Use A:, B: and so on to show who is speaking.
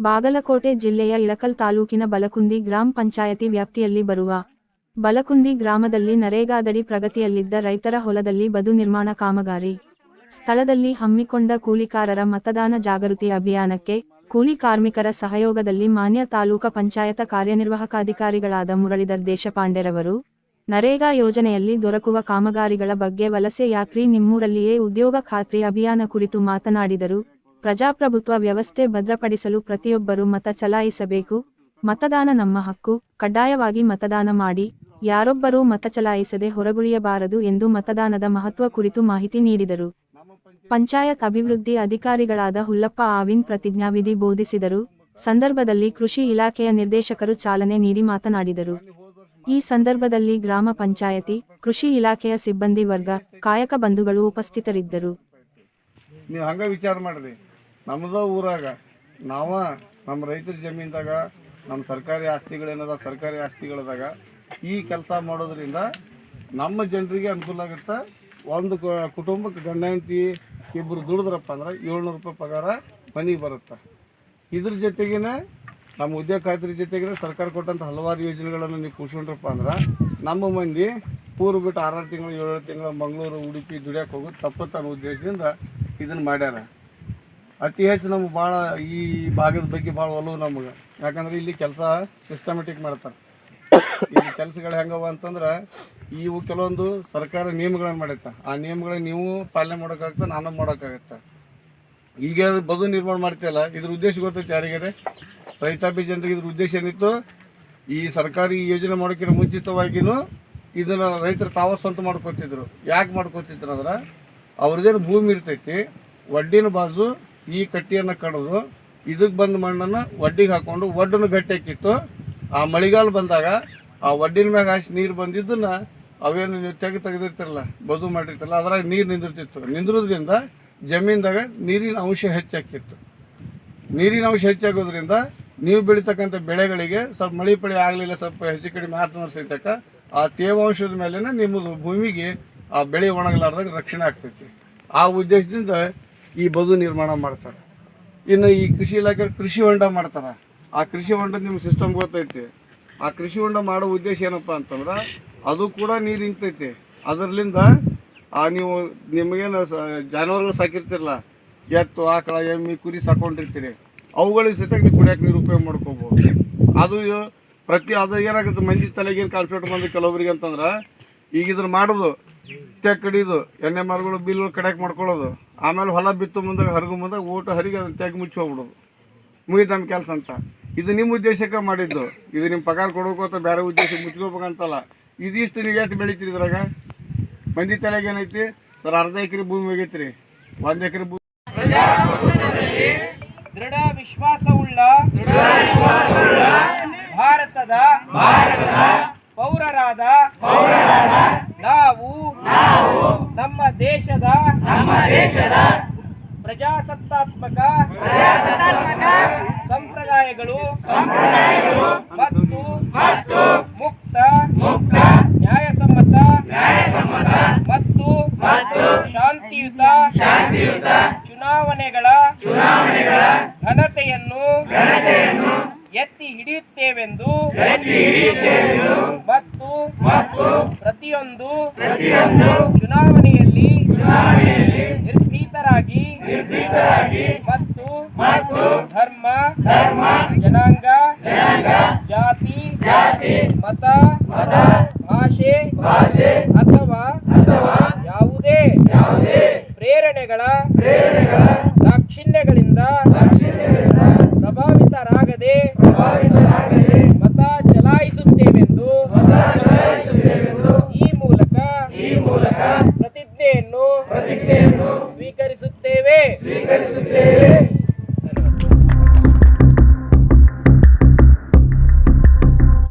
A: ಬಾಗಲಕೋಟೆ ಜಿಲ್ಲೆಯ ಇಳಕಲ್ ತಾಲೂಕಿನ ಬಲಕುಂದಿ ಗ್ರಾಮ ಪಂಚಾಯತಿ ವ್ಯಾಪ್ತಿಯಲ್ಲಿ ಬರುವ ಬಲಕುಂದಿ ಗ್ರಾಮದಲ್ಲಿ ನರೇಗಾದಡಿ ಪ್ರಗತಿಯಲ್ಲಿದ್ದ ರೈತರ ಹೊಲದಲ್ಲಿ ಬದು ನಿರ್ಮಾಣ ಕಾಮಗಾರಿ. ಸ್ಥಳದಲ್ಲಿ ಹಮ್ಮಿಕೊಂಡ ಕೂಲಿಕಾರರ ಮತದಾನ ಜಾಗೃತಿ ಅಭಿಯಾನಕ್ಕೆ ಕೂಲಿ ಕಾರ್ಮಿಕರ ಸಹಯೋಗದಲ್ಲಿ ಮಾನ್ಯ ತಾಲೂಕ ಪಂಚಾಯತ ಕಾರ್ಯನಿರ್ವಾಹಕಾಧಿಕಾರಿಗಳಾದ ಮುರಳೀಧರ್ ದೇಶಪಾಂಡೆರವರು ನರೇಗಾ ಯೋಜನೆಯಲ್ಲಿ ದೊರಕುವ ಕಾಮಗಾರಿಗಳ ಬಗ್ಗೆ ವಲಸೆ ಯಾಕ್ರಿ ನಿಮ್ಮೂರಲ್ಲಿಯೇ ಉದ್ಯೋಗ ಖಾತ್ರಿ ಅಭಿಯಾನ ಕುರಿತು ಮಾತನಾಡಿದರು. ಪ್ರಜಾಪ್ರಭುತ್ವ ವ್ಯವಸ್ಥೆ ಭದ್ರಪಡಿಸಲು ಪ್ರತಿಯೊಬ್ಬರು ಮತ ಚಲಾಯಿಸಬೇಕು. ಮತದಾನ ನಮ್ಮ ಹಕ್ಕು. ಕಡ್ಡಾಯವಾಗಿ ಮತದಾನ ಮಾಡಿ. ಯಾರೊಬ್ಬರೂ ಮತ ಚಲಾಯಿಸದೆ ಹೊರಗುಳಿಯಬಾರದು ಎಂದು ಮತದಾನದ ಮಹತ್ವ ಕುರಿತು ಮಾಹಿತಿ ನೀಡಿದರು. ಪಂಚಾಯತ್ ಅಭಿವೃದ್ಧಿ ಅಧಿಕಾರಿಗಳಾದ ಹುಲ್ಲಪ್ಪ ಆವಿನ್ ಪ್ರತಿಜ್ಞಾವಿಧಿ ಬೋಧಿಸಿದರು. ಸಂದರ್ಭದಲ್ಲಿ ಕೃಷಿ ಇಲಾಖೆಯ ನಿರ್ದೇಶಕರು ಚಾಲನೆ ನೀಡಿ ಮಾತನಾಡಿದರು. ಈ ಸಂದರ್ಭದಲ್ಲಿ ಗ್ರಾಮ ಪಂಚಾಯತಿ, ಕೃಷಿ ಇಲಾಖೆಯ ಸಿಬ್ಬಂದಿ ವರ್ಗ, ಕಾಯಕ ಬಂಧುಗಳು ಉಪಸ್ಥಿತರಿದ್ದರು.
B: ನೀವು ಹಂಗ ವಿಚಾರ ಮಾಡ್ರಿ. ನಮ್ಮದ ಊರಾಗ ನಾವ ನಮ್ಮ ರೈತರ ಜಮೀನ್ದಾಗ ನಮ್ಮ ಸರ್ಕಾರಿ ಆಸ್ತಿಗಳೇನದ ಸರ್ಕಾರಿ ಆಸ್ತಿಗಳದಾಗ ಈ ಕೆಲಸ ಮಾಡೋದ್ರಿಂದ ನಮ್ಮ ಜನರಿಗೆ ಅನುಕೂಲ ಆಗುತ್ತೆ. ಒಂದು ಕುಟುಂಬಕ್ಕೆ ಗಂಡ, ಹೆಂಡತಿ ಇಬ್ಬರು ದುಡಿದ್ರಪ್ಪ ಅಂದ್ರೆ ಏಳ್ನೂರು ರೂಪಾಯಿ ಪಗಾರ ಮನೆಗೆ ಬರುತ್ತೆ. ಇದ್ರ ಜೊತೆಗೇನೆ ನಮ್ಮ ಉದ್ಯೋಗ ಖಾತ್ರಿ ಜೊತೆಗೆ ಸರ್ಕಾರ ಕೊಟ್ಟಂಥ ಹಲವಾರು ಯೋಜನೆಗಳನ್ನು ನೀವು ಕೂಸ್ಕೊಂಡ್ರಪ್ಪ ಅಂದ್ರೆ ನಮ್ಮ ಮಂದಿ ಪೂರ್ವ ಬಿಟ್ಟು ಆರಾರು ತಿಂಗಳು, ಏಳು ತಿಂಗಳು ಮಂಗಳೂರು, ಉಡುಪಿ ದುಡಿಯಕ್ಕೆ ಹೋಗೋದು ತಪ್ಪತ್ತ ಅನ್ನೋ ಉದ್ದೇಶದಿಂದ ಇದನ್ನು ಮಾಡ್ಯಾರ. ಅತಿ ಹೆಚ್ಚು ನಮ್ಗೆ ಭಾಳ ಈ ಭಾಗದ ಬಗ್ಗೆ ಭಾಳ ಒಲವು ನಮಗೆ. ಯಾಕಂದ್ರೆ ಇಲ್ಲಿ ಕೆಲಸ ಸಿಸ್ಟಮೆಟಿಕ್ ಮಾಡ್ತಾರೆ. ಇಲ್ಲಿ ಕೆಲಸಗಳು ಹೆಂಗವ ಅಂತಂದ್ರೆ ಇವು ಕೆಲವೊಂದು ಸರ್ಕಾರ ನಿಯಮಗಳನ್ನು ಮಾಡೈತೆ ಆ ನಿಯಮಗಳನ್ನ ನೀವು ಪಾಲನೆ ಮಾಡೋಕ್ಕಾಗತ್ತೆ, ನಾನು ಮಾಡೋಕ್ಕಾಗತ್ತೆ. ಈಗ ಬದು ನಿರ್ಮಾಣ ಮಾಡ್ತೀಯಲ್ಲ, ಇದ್ರ ಉದ್ದೇಶ ಗೊತ್ತೈತೆ ಯಾರಿಗಾರೆ? ರೈತಾಪಿ ಜನರಿಗೆ ಇದ್ರ ಉದ್ದೇಶ ಏನಿತ್ತು? ಈ ಸರ್ಕಾರಿ ಯೋಜನೆ ಮಾಡೋಕ್ಕಿಂತ ಮುಂಚಿತವಾಗಿನೂ ಇದನ್ನ ರೈತರು ತಾವ ಸ್ವಂತ ಮಾಡ್ಕೊತಿದ್ರು. ಯಾಕೆ ಮಾಡ್ಕೊತಿದ್ರು ಅಂದ್ರೆ ಅವ್ರದ್ದೇನು ಭೂಮಿ ಇರ್ತೈತಿ, ಒಡ್ಡಿನ ಬಾಜು ಈ ಕಟ್ಟಿಯನ್ನು ಕಡಿದು ಇದಕ್ಕೆ ಬಂದ ಮಣ್ಣನ್ನು ಒಡ್ಡಿಗೆ ಹಾಕೊಂಡು ಒಡ್ಡನ್ನು ಗಟ್ಟಿ ಹಾಕಿತ್ತು. ಆ ಮಳೆಗಾಲ ಬಂದಾಗ ಆ ಒಡ್ಡಿನ ಮ್ಯಾಗ ಹಾಸಿ ನೀರು ಬಂದಿದ್ದನ್ನ ಅವೇನು ನೀವು ತೆಗೆ ತೆಗೆದಿರ್ತಿರಲ್ಲ, ಬದು ಮಾಡಿರ್ತಿರಲ್ಲ, ಅದ್ರಾಗ ನೀರು ನಿಂದಿರ್ತಿತ್ತು. ನಿಂದ್ರೋದ್ರಿಂದ ಜಮೀನ್ದಾಗ ನೀರಿನ ಅಂಶ ಹೆಚ್ಚಾಕಿತ್ತು ನೀರಿನ ಅಂಶ ಹೆಚ್ಚಾಗೋದ್ರಿಂದ ನೀವು ಬೆಳೀತಕ್ಕಂಥ ಬೆಳೆಗಳಿಗೆ ಸ್ವಲ್ಪ ಮಳೆ ಪಳಿ ಆಗಲಿಲ್ಲ, ಸ್ವಲ್ಪ ಹೆಚ್ಚು ಕಡಿಮೆ ಆತನ ಆ ತೇವಾಂಶದ ಮೇಲೆ ನಿಮ್ಮದು ಭೂಮಿಗೆ ಆ ಬೆಳೆ ಒಣಗಲಾರ್ದಾಗ ರಕ್ಷಣೆ ಆಗ್ತೈತಿ. ಆ ಉದ್ದೇಶದಿಂದ ಈ ಬದು ನಿರ್ಮಾಣ ಮಾಡ್ತಾರೆ. ಇನ್ನು ಈ ಕೃಷಿ ಇಲಾಖೆ ಕೃಷಿ ಹೊಂಡ ಮಾಡ್ತಾರೆ. ಆ ಕೃಷಿ ಹೊಂಡ ನಿಮ್ಗೆ ಸಿಸ್ಟಮ್ ಗೊತ್ತೈತಿ. ಆ ಕೃಷಿ ಹೊಂಡ ಮಾಡೋ ಉದ್ದೇಶ ಏನಪ್ಪ ಅಂತಂದ್ರೆ ಅದು ಕೂಡ ನೀರು ನಿಂತೈತಿ. ಅದರ್ಲಿಂದ ಆ ನೀವು ನಿಮಗೇನು ಜಾನುವಾರುಗಳು ಸಾಕಿರ್ತಿರಲ್ಲ ಎತ್ತು, ಆಕಳ, ಎಮ್ಮಿ, ಕುರಿ ಸಾಕೊಂಡಿರ್ತೀರಿ. ಅವುಗಳಿಗೆ ಸಹಿತ ನೀವು ಕುಡಿಯಕ್ಕೆ ನೀರು ಉಪಯೋಗ ಮಾಡ್ಕೋಬಹುದು ಅದು ಪ್ರತಿ, ಅದು ಏನಾಗುತ್ತೆ, ಮಂದಿ ತಲೆಗೇನು ಕಾನ್ಫಿಡೆಂಟ್ ಬಂದು ಕೆಲವೊಬ್ರಿಗೆ ಅಂತಂದ್ರೆ, ಈಗ ಇದನ್ನ ಮಾಡೋದು ತೆಗ್ ಕಡಿದು ಎಣ್ಣೆ ಮರಗಳು ಬಿಲ್ಗಳು ಕಡೆಕ್ ಮಾಡ್ಕೊಳ್ಳೋದು. ಆಮೇಲೆ ಹೊಲ ಬಿತ್ತು ಮುಂದಾಗ ಹರಗು ಮುಂದಾಗ ಊಟ ಹರಿಗೆ ಅದನ್ನ ತೆಗ್ ಮುಚ್ಚಿ ಹೋಗ್ಬಿಡೋದು ಮುಗಿದ ನಮ್ಮ ಕೆಲಸ ಅಂತ. ಇದು ನಿಮ್ಮ ಉದ್ದೇಶಕ್ಕೆ ಮಾಡಿದ್ದು. ಇದು ನಿಮ್ಮ ಪಗಾರ ಕೊಡೋಕು ಅಥವಾ ಬೇರೆ ಉದ್ದೇಶಕ್ಕೆ ಮುಚ್ಕೋಬೇಕಂತಲ್ಲ. ಇದಿಷ್ಟು ನೀವು ಎಷ್ಟು ಬೆಳಿತೀರಿ ಇದ್ರಾಗ? ಮಂದಿ ತಲೆಗೆ ಏನೈತಿ? ಸರ್, ಅರ್ಧ ಎಕರೆ ಭೂಮಿ ಹೋಗೈತ್ರಿ ಒಂದು ಎಕರೆ ಭೂಮಿ
C: ದೃಢ ವಿಶ್ವಾಸವುಳ್ಳ ಭಾರತದ ಪೌರರಾದ ನಾವು ನಮ್ಮ ದೇಶದ ಪ್ರಜಾಸತ್ತಾತ್ಮಕ ಸಂಪ್ರದಾಯಗಳು ಸಂಪ್ರದಾಯಗಳು ಮತ್ತು ಮತ್ತು ಮುಕ್ತ ಮುಕ್ತ ನ್ಯಾಯಸಮ್ಮತ ನ್ಯಾಯಸಮ್ಮತ ಮತ್ತು ಮತ್ತು ಶಾಂತಿಯುತ ಶಾಂತಿಯುತ ಚುನಾವಣೆಗಳ ಚುನಾವಣೆಗಳ ಘನತೆಯನ್ನು ಘನತೆಯನ್ನು ಎತ್ತಿ ಹಿಡಿಯುತ್ತೇವೆಂದು ಮತ್ತು ಪ್ರತಿಯೊಂದು ಪ್ರತಿಯೊಂದು ಚುನಾವಣೆಯಲ್ಲಿ ನಿರ್ಭೀತರಾಗಿ ದಾಕ್ಷಿಣ್ಯಗಳಿಂದ ದಾಕ್ಷಿಣ್ಯಗಳಿಂದ ಪ್ರಭಾವಿತರಾಗದೆ ಮತ ಚಲಾಯಿಸುತ್ತೇವೆಂದು ಮತಾಯಿಸುತ್ತೇವೆ ಈ ಮೂಲಕ ಈ ಮೂಲಕ ಪ್ರತಿಜ್ಞೆಯನ್ನು ಪ್ರತಿಜ್ಞೆಯನ್ನು ಸ್ವೀಕರಿಸುತ್ತೇವೆ ಸ್ವೀಕರಿಸುತ್ತೇವೆ.